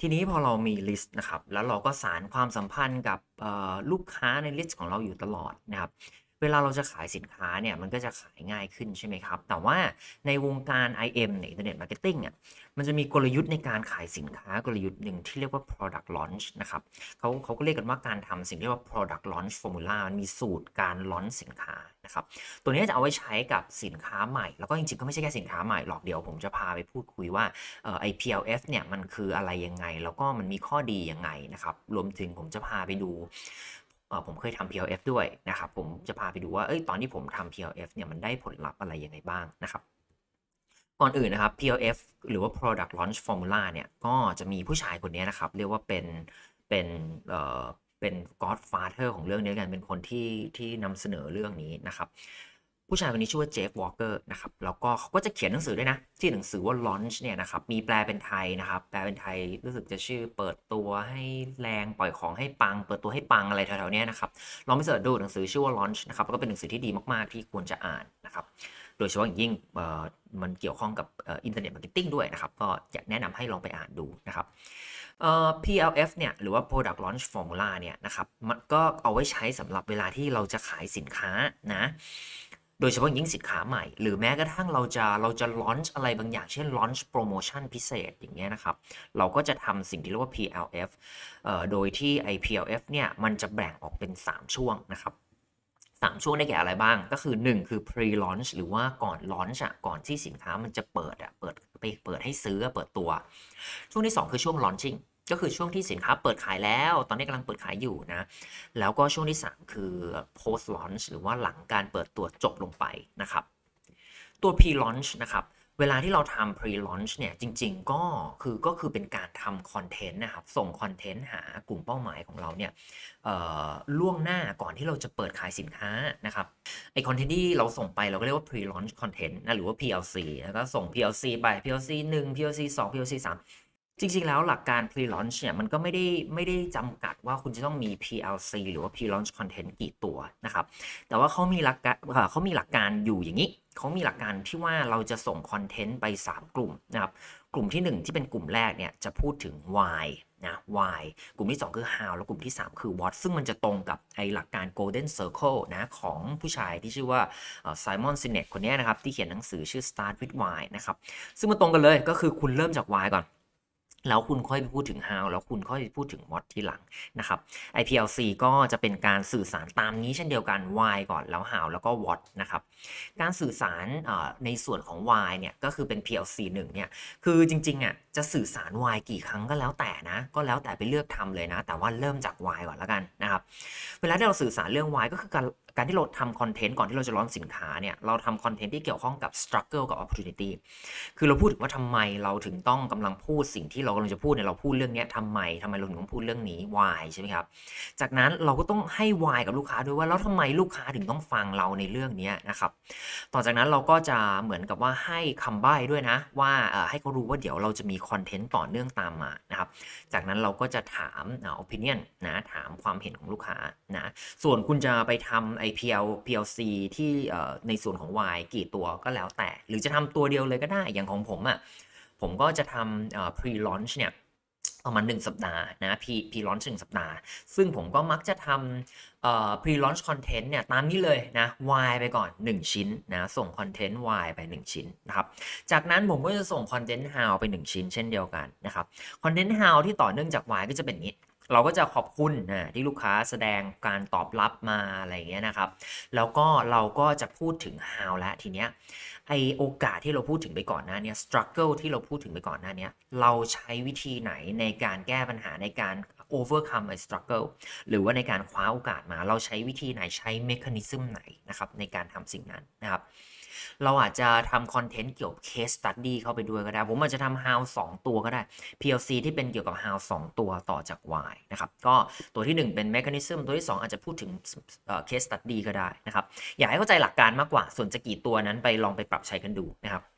ทีนี้พอเรามีลิสต์นะครับ แล้วเราก็สารความสัมพันธ์กับลูกค้าในลิสต์ของเราอยู่ตลอดนะครับ เวลาเราจะขายสินค้าเนี่ยมันก็จะขายง่ายขึ้นใช่ไหมครับ แต่ว่าในวงการ IM ใน Internet Marketing อะมันจะมีกลยุทธ์ในการขายสินค้ากลยุทธ์หนึ่งที่เรียกว่า product launch นะครับเขาเขาก็เรียกกันว่าการทำสิ่งเรียกว่า product launch formula มันมีสูตรการ launch สินค้านะครับตัวนี้จะเอาไว้ใช้กับสินค้าใหม่ แล้วก็จริงๆก็ไม่ใช่แค่สินค้าใหม่หรอกเดี๋ยวผมจะพาไปพูดคุยว่าเอ่อไอ PLF เนี่ยมันคืออะไรยังไง แล้วก็มันมีข้อดียังไงนะครับรวมถึงผมจะพาไปดู ผมเคยทำ PLF ด้วยนะครับผมจะพาไปดูว่าเอ้ยตอนที่ผมทำ PLF เนี่ยมันได้ผลลัพธ์อะไรยังไงบ้างนะครับก่อนอื่นนะครับ PLF หรือว่า Product Launch Formula เนี่ยก็จะมีผู้ชายคนนี้นะครับเรียกว่าเป็นเป็นเอ่อเป็น Godfather ของเรื่องนี้กันเป็นคนที่ที่นำเสนอเรื่องนี้นะครับ ผู้ชายคนนี้ชื่อว่าเจฟวอลเกอร์นะครับแล้วก็เขาก็จะเขียนหนังสือด้วยนะ ที่หนังสือว่า Launch เนี่ยนะครับมีแปลเป็นไทยนะครับ แปลเป็นไทยรู้สึกจะชื่อเปิดตัวให้แรงปล่อยของให้ปัง เปิดตัวให้ปังอะไรแถวๆนี้นะครับลองไปเสิร์ชดูหนังสือชื่อว่า Launch นะครับก็เป็นหนังสือที่ดีมากๆที่ควรจะอ่านนะครับโดยเฉพาะอย่างยิ่งมันเกี่ยวข้องกับอินเทอร์เน็ตมาร์เก็ตติ้งด้วยนะครับ ก็อยากแนะนำให้ลองไปอ่านดูนะครับ PLF เนี่ยหรือว่า Product Launch Formula เนี่ยนะครับมันก็เอาไว้ใช้สำหรับเวลาที่เราจะขายสินค้านะ โดยเฉพาะยิ่งสินค้าใหม่ หรือแม้กระทั่งเราจะเราจะ launch อะไรบางอย่าง เช่น launch promotion พิเศษอย่างเงี้ยนะครับ เราก็จะทำสิ่งที่เรียกว่า PLF โดยที่ไอ PLF เนี่ยมันจะแบ่งออกเป็น 3 ช่วงนะครับสามช่วงได้แก่อะไรบ้างก็คือ 1 คือ pre launch หรือว่าก่อน launch อะก่อนที่สินค้ามันจะเปิดอะเปิดไปเปิดให้ซื้อเปิดตัว ช่วงที่ 2 คือช่วง launching ก็คือช่วงที่สินค้าเปิดขายแล้ว ตอนนี้กำลังเปิดขายอยู่นะ แล้วก็ช่วงที่ 3 คือ post launch หรือว่าหลังการเปิดตัวจบลงไปนะครับ ตัว pre launch นะครับ เวลาที่เราทำ pre launch เนี่ย จริง ๆ ก็คือก็คือเป็นการทำคอนเทนต์นะครับ ส่งคอนเทนต์หากลุ่มเป้าหมายของเราเนี่ยล่วงหน้าก่อนที่เราจะเปิดขายสินค้านะครับ ไอคอนเทนต์ที่เราส่งไปเราก็เรียกว่า pre launch content นะหรือว่า PLC แล้วก็ส่ง PLC ไป PLC 1 PLC 2 PLC 3 จริง ๆ แล้วหลักการ pre launch เนี่ยมันก็ไม่ได้ไม่ได้จำกัดว่าคุณจะต้องมี PLC หรือว่า pre launch content กี่ตัวนะครับ แต่ว่าเขามีหลักการเขามีหลักการอยู่อย่างนี้เขามีหลักการที่ว่าเราจะส่งคอนเทนต์ไป 3 กลุ่มนะครับ กลุ่มที่ 1 ที่เป็นกลุ่มแรกเนี่ยจะพูดถึง why นะ why กลุ่มที่ 2 คือ how แล้วกลุ่มที่ 3 คือ what ซึ่งมันจะตรงกับไอหลักการ golden circle นะของผู้ชายที่ชื่อว่าไซมอนซินเนตคนนี้นะครับ ที่เขียนหนังสือชื่อ start with why นะครับ ซึ่งมันตรงกันเลยก็คือคุณเริ่มจาก why ก่อน แล้วคุณค่อยไปพูดถึง how แล้วคุณค่อยพูดถึง what ที่หลังนะครับ IPLC ก็จะเป็นการสื่อสารตามนี้เช่นเดียวกัน why ก่อนแล้ว how แล้วก็ what นะครับ การสื่อสารในส่วนของ why เนี่ยก็คือเป็น PLC 1เนี่ย คือจริงๆอะจะสื่อสาร why กี่ครั้งก็แล้วแต่นะ ก็แล้วแต่ไปเลือกทำเลยนะ แต่ว่าเริ่มจาก why ก่อนแล้วกันนะครับ เวลาที่เราสื่อสารเรื่อง why ก็คือการ การที่เราทำคอนเทนต์ก่อนที่เราจะร้อนสินค้าเนี่ยเราทำคอนเทนต์ที่เกี่ยวข้องกับ struggle กับ opportunity คือเราพูดถึงว่าทำไมเราถึงต้องกำลังพูดสิ่งที่เรากำลังจะพูดเนี่ยเราพูดเรื่องนี้ทำไมทำไมเราถึงต้องพูดเรื่องนี้ why ใช่ไหมครับจากนั้นเราก็ต้องให้ why กับลูกค้าด้วยว่าแล้วทำไมลูกค้าถึงต้องฟังเราในเรื่องนี้นะครับต่อจากนั้นเราก็จะเหมือนกับว่าให้คำใบ้ด้วยนะ ว่าให้เขารู้ว่าเดี๋ยวเราจะมีคอนเทนต์ต่อเนื่องตามมานะครับจากนั้นเราก็จะถามอ่า opinion นะถามความเห็นของลูกค้านะส่วนคุณจะไปทำ IPL PLC ที่เอ่ในส่วนของ Y กี่ตัวก็แล้วแต่ หรือจะทำตัวเดียวเลยก็ได้อย่างของผมอะ่ะผมก็จะทำ pre launch เนี่ยประมาณ1สัปดาห์นะ pre pre launch 1สัปดาห์ ซึ่งผมก็มักจะทำเอ่อ pre launch content เนี่ยตามนี้เลยนะ Y ไปก่อน 1 ชิ้นนะส่งคอนเทนต์ Y ไป 1 ชิ้นนะครับ จากนั้นผมก็จะส่งคอนเทนต์ How ไป 1 ชิ้นเช่นเดียวกันนะครับคอนเทนต์ How ที่ต่อเนื่องจาก Y ก็จะเป็นนี้ เราก็จะขอบคุณนะที่ลูกค้าแสดงการตอบรับมาอะไรอย่างเงี้ยนะครับ แล้วก็เราก็จะพูดถึง how แล้วทีเนี้ยไอโอกาสที่เราพูดถึงไปก่อนหน้าเนี้ย struggle ที่เราพูดถึงไปก่อนหน้าเนี้ยเราใช้วิธีไหนในการแก้ปัญหาในการ overcome a struggle หรือว่าในการคว้าโอกาสมา เราใช้วิธีไหนใช้ mechanism ไหนนะครับในการทำสิ่งนั้นนะครับ เราอาจจะทำคอนเทนต์เกี่ยวกับ case study เข้าไปด้วยก็ได้ ผมอาจจะทำ how 2 ตัวก็ได้ PLC ที่เป็นเกี่ยวกับ how 2 ตัวต่อจาก why นะครับ ก็ตัวที่ 1 เป็น mechanism ตัวที่ 2 อาจจะพูดถึงเอ่อ case study ก็ได้นะครับ อยากให้เข้าใจหลักการมากกว่า ส่วนจะกี่ตัวนั้นไปลองไปปรับใช้กันดูนะครับ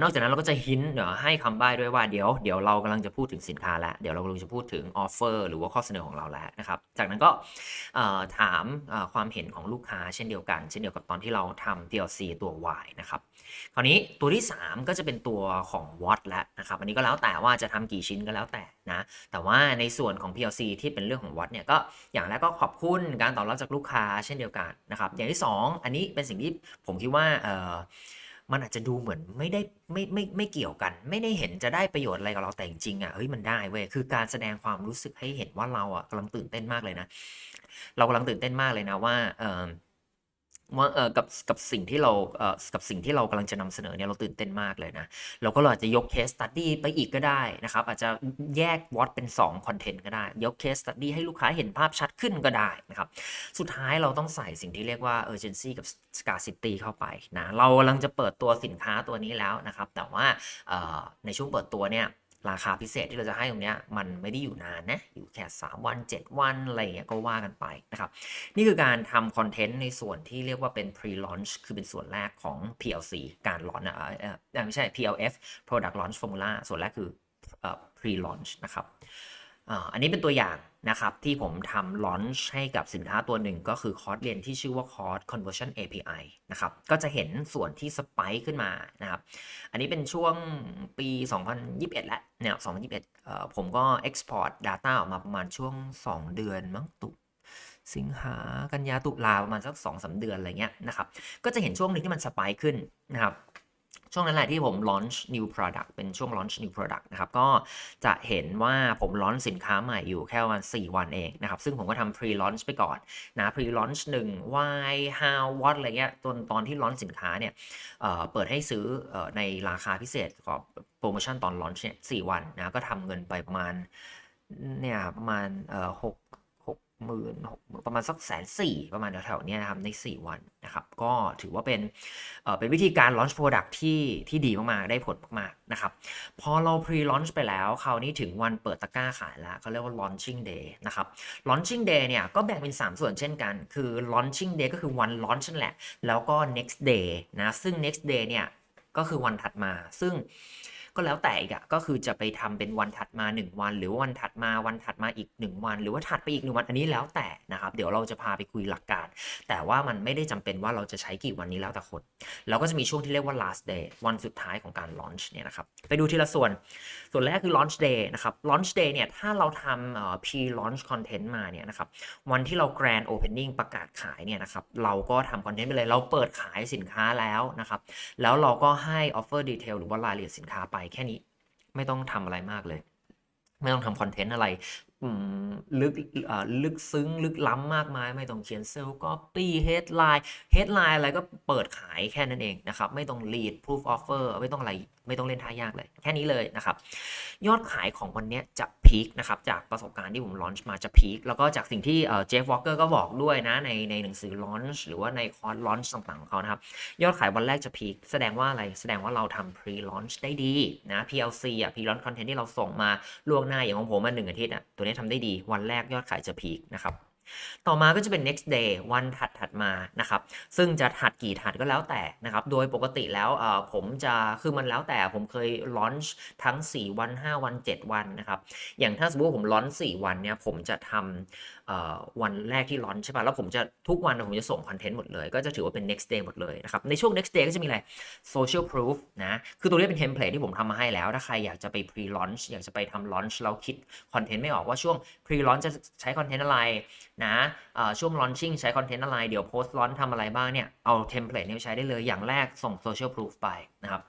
นอกจากนั้นเราก็จะหินเดี๋ยวให้คำใบ้ด้วยว่าเดี๋ยวเดี๋ยวเรากำลังจะพูดถึงสินค้าแล้วเดี๋ยวเรากำลังจะพูดถึงออฟเฟอร์หรือว่าข้อเสนอของเราแล้วนะครับ จากนั้นก็ถามความเห็นของลูกค้าเช่นเดียวกัน เช่นเดียวกับตอนที่เราทำ PLC ตัว Y นะครับคราวนี้ตัวที่ 3 ก็จะเป็นตัวของ Watt แล้วนะครับอันนี้ก็แล้วแต่ว่าจะทำกี่ชิ้นก็แล้วแต่นะแต่ว่าในส่วนของ PLC ที่เป็นเรื่องของ Watt เนี่ยก็อย่างแรกก็ขอบคุณการตอบรับจากลูกค้าเช่นเดียวกันนะครับอย่างที่ 2 อันนี้เป็นสิ่งที่ผมคิดว่า มันอาจจะดูเหมือนไม่ได้ไม่ไม่ไม่เกี่ยวกัน ไม่ได้เห็นจะได้ประโยชน์อะไรกับเราแต่จริงๆอะเฮ้ยมันได้เว้ยคือการแสดงความรู้สึกให้เห็นว่าเราอะกำลังตื่นเต้นมากเลยนะ เรากำลังตื่นเต้นมากเลยนะว่าเออ ว่าเออกับกับสิ่งที่เราเออกับสิ่งที่เรากำลังจะนำเสนอเนี่ยเราตื่นเต้นมากเลยนะเราก็อาจจะยกเคสตัดดี้ไปอีกก็ได้นะครับ อาจจะแยกวอตเป็น2คอนเทนต์ก็ได้ ยกเคสตัดดี้ให้ลูกค้าเห็นภาพชัดขึ้นก็ได้นะครับ สุดท้ายเราต้องใส่สิ่งที่เรียกว่า urgency กับ scarcity เข้าไปนะเรากำลังจะเปิดตัวสินค้าตัวนี้แล้วนะครับ แต่ว่าเออในช่วงเปิดตัวเนี่ย ราคาพิเศษที่เราจะให้ตรงเนี้ยมันไม่ได้อยู่นานนะ อยู่แค่ 3 วัน 7 วัน อะไรอย่างเงี้ยก็ว่ากันไปนะครับ นี่คือการทำคอนเทนต์ในส่วนที่เรียกว่าเป็น pre-launch คือเป็นส่วนแรกของ PLC การลอนอะไม่ใช่ PLF product launch formula ส่วนแรกคืออ pre-launch นะครับ อันนี้เป็นตัวอย่างนะครับที่ผมทำ launch ให้กับสินค้าตัวหนึ่งก็คือคอร์สเรียนที่ชื่อว่าคอร์ส conversion API นะครับก็จะเห็นส่วนที่สไปค์ขึ้นมานะครับอันนี้เป็นช่วงปี 2021 แล้วเนี่ย2021เอ่อผมก็ export data ออกมาประมาณช่วง 2 เดือนมั้งตุสิงหากันยาตุลาประมาณสัก2อสเดือนอะไรเงี้ยนะครับก็จะเห็นช่วงนึงที่มันสไปค์ขึ้นนะครับ ช่วงนั้นแหละที่ผม launch new product เป็นช่วง launch new product นะครับ ก็จะเห็นว่าผม launch สินค้าใหม่อยู่แค่วัน 4 วันเองนะครับ ซึ่งผมก็ทำ pre launch ไปก่อนนะ pre launch 1 why how what อะไรเงี้ยตอนตอนที่ launch สินค้าเนี่ยเเปิดให้ซื้อออในราคาพิเศษของโปรโมชั่นตอน launch เนี่ย 4 วันนะ ก็ทำเงินไปประมาณเนี่ยประมาณหก หมื่นหกประมาณสักแสนสี่ประมาณแถวๆนี้นะครับใน 4 วันนะครับ ก็ถือว่าเป็นเเป็นวิธีการ launch product ที่ที่ดีมากๆ ได้ผลมากๆนะครับ พอเรา pre launch ไปแล้วคราวนี้ถึงวันเปิดตะกร้าขายแล้วเขาเรียกว่า launching day นะครับ launching day เนี่ยก็แบ่งเป็น 3 ส่วนเช่นกัน คือ launching day ก็คือวัน launch นั่นแหละ แล้วก็ next day นะ ซึ่ง next day เนี่ยก็คือวันถัดมา ซึ่ง ก็แล้วแต่อีกอะก็คือจะไปทำเป็นวันถัดมา 1 วัน หรือวันถัดมาวันถัดมาอีก 1 วัน หรือว่าถัดไปอีก1วันอันนี้แล้วแต่นะครับ เดี๋ยวเราจะพาไปคุยหลักการ แต่ว่ามันไม่ได้จำเป็นว่าเราจะใช้กี่วันนี้แล้วแต่คนเราก็จะมีช่วงที่เรียกว่า last day วันสุดท้ายของการ launch เนี่ยนะครับไปดูทีละส่วน ส่วนแรกคือ launch day นะครับ launch day เนี่ยถ้าเราทำ pre launch content มาเนี่ยนะครับวันที่เรา grand opening ประกาศขายเนี่ยนะครับเราก็ทำคอนเทนต์ไปเลยเราเปิดขายสินค้าแล้วนะครับแล้วเราก็ให้ offer detail หรือว่ารายละเอียดสินค้าไปแค่นี้ ไม่ต้องทำอะไรมากเลย ไม่ต้องทำคอนเทนต์อะไร ลึกลึกซึ้งลึกล้ำมากมาย ไม่ต้องเขียนเซลล์ก็ปี้เฮดไลน์เฮดไลน์อะไรก็เปิดขายแค่นั้นเองนะครับ ไม่ต้อง lead proof offer ไม่ต้องอะไร ไม่ต้องเล่นท่ายากเลย แค่นี้เลยนะครับ ยอดขายของวันนี้จะพีคนะครับ จากประสบการณ์ที่ผมลอนช์มาจะพีคแล้วก็จากสิ่งที่เจฟวอลเกอร์ก็บอกด้วยนะ ในในหนังสือลอนช์หรือว่าในคอร์สลอนช์ต่างๆของเขานะครับ ยอดขายวันแรกจะพีคแสดงว่าอะไรแสดงว่าเราทำ pre launch ได้ดีนะ PLC อะ pre launch content ที่เราส่งมาล่วงหน้าอย่างของผมมาหนึ่งอาทิตย์อะตัวนี้ทำได้ดี วันแรกยอดขายจะพีคนะครับ ต่อมาก็จะเป็น next day วันถัดถัดมานะครับ ซึ่งจะถัดกี่ถัดก็แล้วแต่นะครับ โดยปกติแล้วผมจะคือมันแล้วแต่ผมเคย launch ทั้ง 4 วัน 5 วัน 7 วันนะครับ อย่างถ้าสมมติผม launch 4วันเนี่ยผมจะทำวันแรกที่ launch ใช่ป่ะแล้วผมจะทุกวันผมจะส่งคอนเทนต์หมดเลย ก็จะถือว่าเป็น next day หมดเลยนะครับ ในช่วง next day ก็จะมีอะไร social proof นะ คือตัวนี้เป็นเทมเพลตที่ผมทำมาให้แล้ว ถ้าใครอยากจะไป pre launch อยากจะไปทำ launch เราคิดคอนเทนต์ไม่ออกว่าช่วง pre launch จะใช้คอนเทนต์อะไรนะช่วง launching ใช้คอนเทนต์อะไร เดี๋ยว post launch ทำอะไรบ้างเนี่ย เอาเทมเพลตนี้ไปใช้ได้เลยอย่างแรกส่ง social proof ไปนะครับ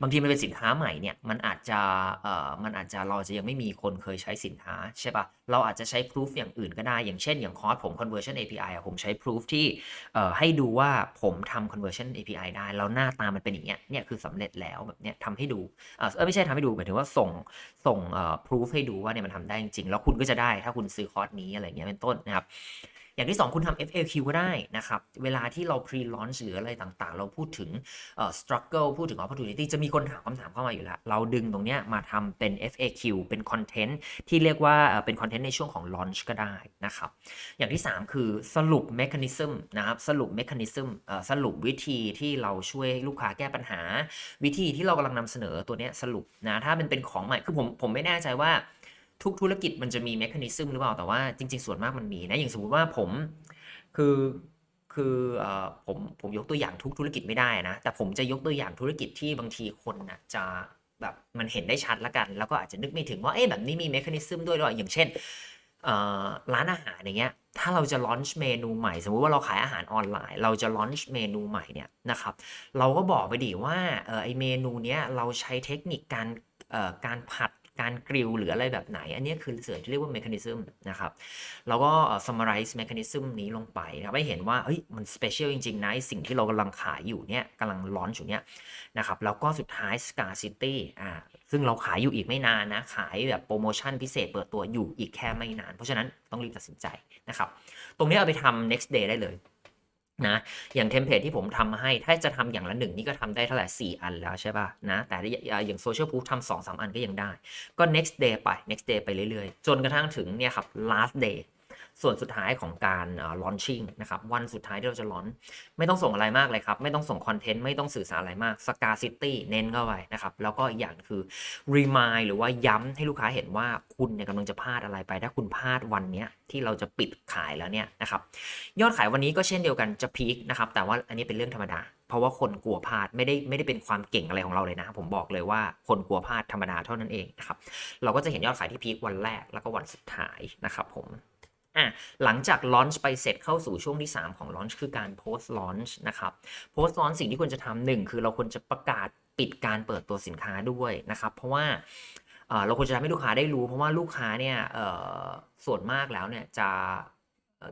บางทีมันเป็นสินค้าใหม่เนี่ยมันอาจจะเอ่อมันอาจจะเราจะยังไม่มีคนเคยใช้สินค้าใช่ปะเราอาจจะใช้ proof อย่างอื่นก็ได้ อย่างเช่นอย่างคอร์สผม conversion API อะผมใช้ proof ที่เอ่อให้ดูว่าผมทำ conversion API ได้ แล้วหน้าตามันเป็นอย่างเงี้ยเนี่ยคือสำเร็จแล้วแบบเนี้ยทำให้ดูเออไม่ใช่ทำให้ดูหมายถึงว่าส่งส่งเอ่อ proof ให้ดูว่าเนี่ยมันทำได้จริงแล้วคุณก็จะได้ถ้าคุณซื้อคอร์สนี้อะไรเงี้ยเป็นต้นนะครับ อย่างที่ 2 คุณทำ FAQ ก็ได้นะครับ เวลาที่เรา pre launch หรืออะไรต่างๆ เราพูดถึงเอ่อ struggle พูดถึง opportunity จะมีคนถามคำถามเข้ามาอยู่แล้ว เราดึงตรงเนี้ยมาทำเป็น FAQ เป็นคอนเทนต์ที่เรียกว่าเป็นคอนเทนต์ในช่วงของ launch ก็ได้นะครับ อย่างที่ 3 คือสรุป mechanism นะครับ สรุป mechanism เอ่อสรุปวิธีที่เราช่วยลูกค้าแก้ปัญหา วิธีที่เรากำลังนำเสนอตัวเนี้ยสรุปนะ ถ้ามันเป็นของใหม่ คือผมผมไม่แน่ใจว่า ทุกธุรกิจมันจะมีเมคานิซึมหรือเปล่าแต่ว่าจริง ๆ ส่วนมากมันมีนะอย่างสมมติว่าผมคือคืออผมผมยกตัวอย่างทุกธุรกิจไม่ได้นะแต่ผมจะยกตัวอย่างธุรกิจที่บางทีคนนะจะแบบมันเห็นได้ชัดละกัน แล้วก็อาจจะนึกไม่ถึงว่าเอ๊ะแบบนี้มีเมคานิซึมด้วยหรออย่างเช่นร้านอาหารอย่างเงี้ยถ้าเราจะลอนช์เมนูใหม่ สมมุติว่าเราขายอาหารออนไลน์ เราจะลอนช์เมนูใหม่เนี่ยนะครับเราก็บอกไปดิว่าออไอเมนูเนี้ยเราใช้เทคนิคการการผัด การกริลหรืออะไรแบบไหน อันนี้คือเส่วนที่เรียกว่า mechanism นะครับ แล้วก็ summarize mechanism นี้ลงไปนะครับให้เห็นว่าเฮ้ยมัน special จริงๆนะสิ่งที่เรากำลังขายอยู่เนี่ยกำลัง launch อยู่เนี่ยนะครับ แล้วก็สุดท้าย scarcity อ่าซึ่งเราขายอยู่อีกไม่นานนะ ขายแบบโปรโมชั่นพิเศษเปิดตัวอยู่อีกแค่ไม่นาน เพราะฉะนั้นต้องรีบตัดสินใจนะครับ ตรงนี้เอาไปทำ next day ได้เลย นะอย่างเทมเพลตที่ผมทำให้ถ้าจะทำอย่างละหนึ่งนี่ก็ทำได้เท่าไหร่ 4 อันแล้วใช่ป่ะนะแต่อย่างโซเชียลพูฟทำสองสามอันก็ยังได้ ก็ next day ไป next day ไปเรื่อยๆ จนกระทั่งถึงเนี่ยครับ last day ส่วนสุดท้ายของการเอ่อ launching นะครับวันสุดท้ายที่เราจะ launch ไม่ต้องส่งอะไรมากเลยครับ ไม่ต้องส่งคอนเทนต์ไม่ต้องสื่อสารอะไรมาก scarcity เน้นเข้าไปนะครับแล้วก็อีกอย่างคือ remind หรือว่าย้ำให้ลูกค้าเห็นว่าคุณเนี่ยกำลังจะพลาดอะไรไป ถ้าคุณพลาดวันนี้ที่เราจะปิดขายแล้วเนี่ยนะครับยอดขายวันนี้ก็เช่นเดียวกันจะพีคนะครับแต่ว่าอันนี้เป็นเรื่องธรรมดาเพราะว่าคนกลัวพลาดไม่ได้ไม่ได้เป็นความเก่งอะไรของเราเลยนะ ผมบอกเลยว่าคนกลัวพลาดธรรมดาเท่านั้นเองนะครับเราก็จะเห็นยอดขายที่พีควันแรกแล้วก็วันสุดท้ายนะครับผม อะหลังจากลอนช์ไปเสร็จเข้าสู่ช่วงที่ 3 ของลอนช์คือการ post launch นะครับ post launch สิ่งที่ควรจะทำหนึ่งคือเราควรจะประกาศปิดการเปิดตัวสินค้าด้วยนะครับเพราะว่าเราควรจะทำให้ลูกค้าได้รู้ เพราะว่าลูกค้าเนี่ยส่วนมากแล้วเนี่ยจะ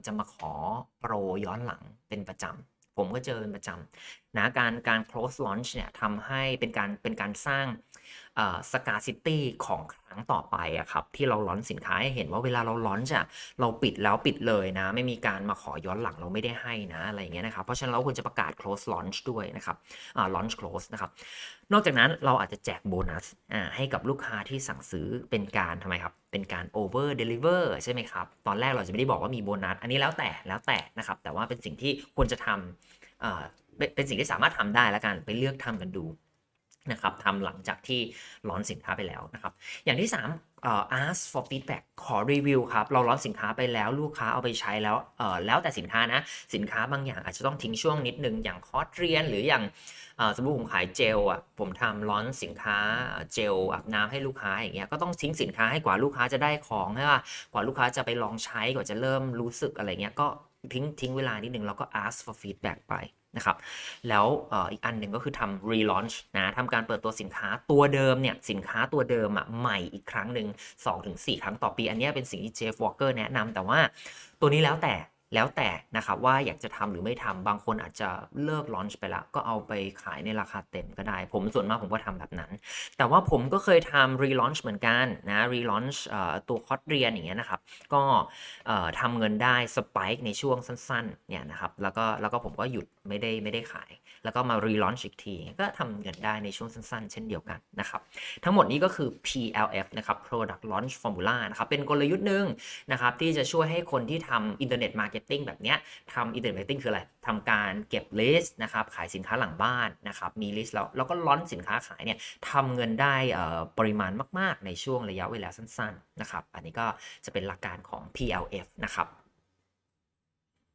จะมาขอโปรย้อนหลังเป็นประจำผมก็เจอเป็นประจำนะการการ close launch เนี่ยทำให้เป็นการเป็นการสร้าง เอ่อ scarcity ของครั้งต่อไปอะครับที่เราล้อนสินค้าให้เห็นว่าเวลาเราล้อนจะเราปิดแล้วปิดเลยนะ ไม่มีการมาขอย้อนหลังเราไม่ได้ให้นะอะไรอย่างเงี้ยนะครับเพราะฉะนั้นเราควรจะประกาศ close launch ด้วยนะครับอ่า launch close นะครับนอกจากนั้นเราอาจจะแจกโบนัสอ่าให้กับลูกค้าที่สั่งซื้อเป็นการทำไมครับเป็นการ over deliver ใช่ไหมครับ ตอนแรกเราจะไม่ได้บอกว่ามีโบนัส อันนี้แล้วแต่แล้วแต่นะครับ แต่ว่าเป็นสิ่งที่ควรจะทำอ่าเป็นเป็นสิ่งที่สามารถทำได้แล้วกันไปเลือกทำกันดู นะครับทำหลังจากที่ร้อนสินค้าไปแล้วนะครับ อย่างที่3เอ่อ ask for feedback ขอรีวิวครับ เราร้อนสินค้าไปแล้วลูกค้าเอาไปใช้แล้วเอ่อแล้วแต่สินค้านะ สินค้าบางอย่างอาจจะต้องทิ้งช่วงนิดนึง อย่างคอร์สเรียนหรืออย่างเอ่อสมมติผมขายเจลอะผมทำร้อนสินค้าเจลอาบน้ำให้ลูกค้าอย่างเงี้ยก็ต้องทิ้งสินค้าให้กว่าลูกค้าจะได้ของใช่ป่ะกว่าลูกค้าจะไปลองใช้กว่าจะเริ่มรู้สึกอะไรเงี้ยก็ทิ้งทิ้งเวลานิดนึงแล้วก็ ask for feedback ไป นะครับ แล้วอีกอันหนึ่งก็คือทำ relaunch นะทำการเปิดตัวสินค้าตัวเดิมเนี่ย สินค้าตัวเดิมอะใหม่อีกครั้งหนึ่ง2-4 ครั้งต่อปี อันนี้เป็นสิ่งที่เจฟวอลเกอร์แนะนำแต่ว่าตัวนี้แล้วแต่ แล้วแต่นะครับว่าอยากจะทำหรือไม่ทำบางคนอาจจะเลิกลอนช์ไปละก็เอาไปขายในราคาเต็มก็ได้ ผมส่วนมากผมก็ทำแบบนั้น แต่ว่าผมก็เคยทำ relaunch เหมือนกันนะ relaunch เอ่อตัวคอร์สเรียนอย่างเงี้ยนะครับ ก็ทำเงินได้สป k e ในช่วงสั้นๆเนี่ยนะครับแล้วก็แล้วก็ผมก็หยุดไม่ได้ไม่ได้ขาย แล้วก็มา relaunch อีกที ก็ทำเงินได้ในช่วงสั้นๆ เช่นเดียวกันนะครับทั้งหมดนี้ก็คือ PLF นะครับ Product Launch Formula นะครับเป็นกลยุทธ์หนึ่งนะครับที่จะช่วยให้คนที่ทำอินเทอร์เน็ต Internet Marketing แบบเนี้ยทำ Internet Marketing คืออะไรทำการเก็บลิสต์นะครับขายสินค้าหลังบ้านนะครับมีลิสต์แล้วแล้วก็ล้อนสินค้าขายเนี่ยทำเงินได้ปริมาณมาก ๆ ในช่วงระยะเวลาสั้น ๆ นะครับ อันนี้ก็จะเป็นหลักการของ PLF นะครับ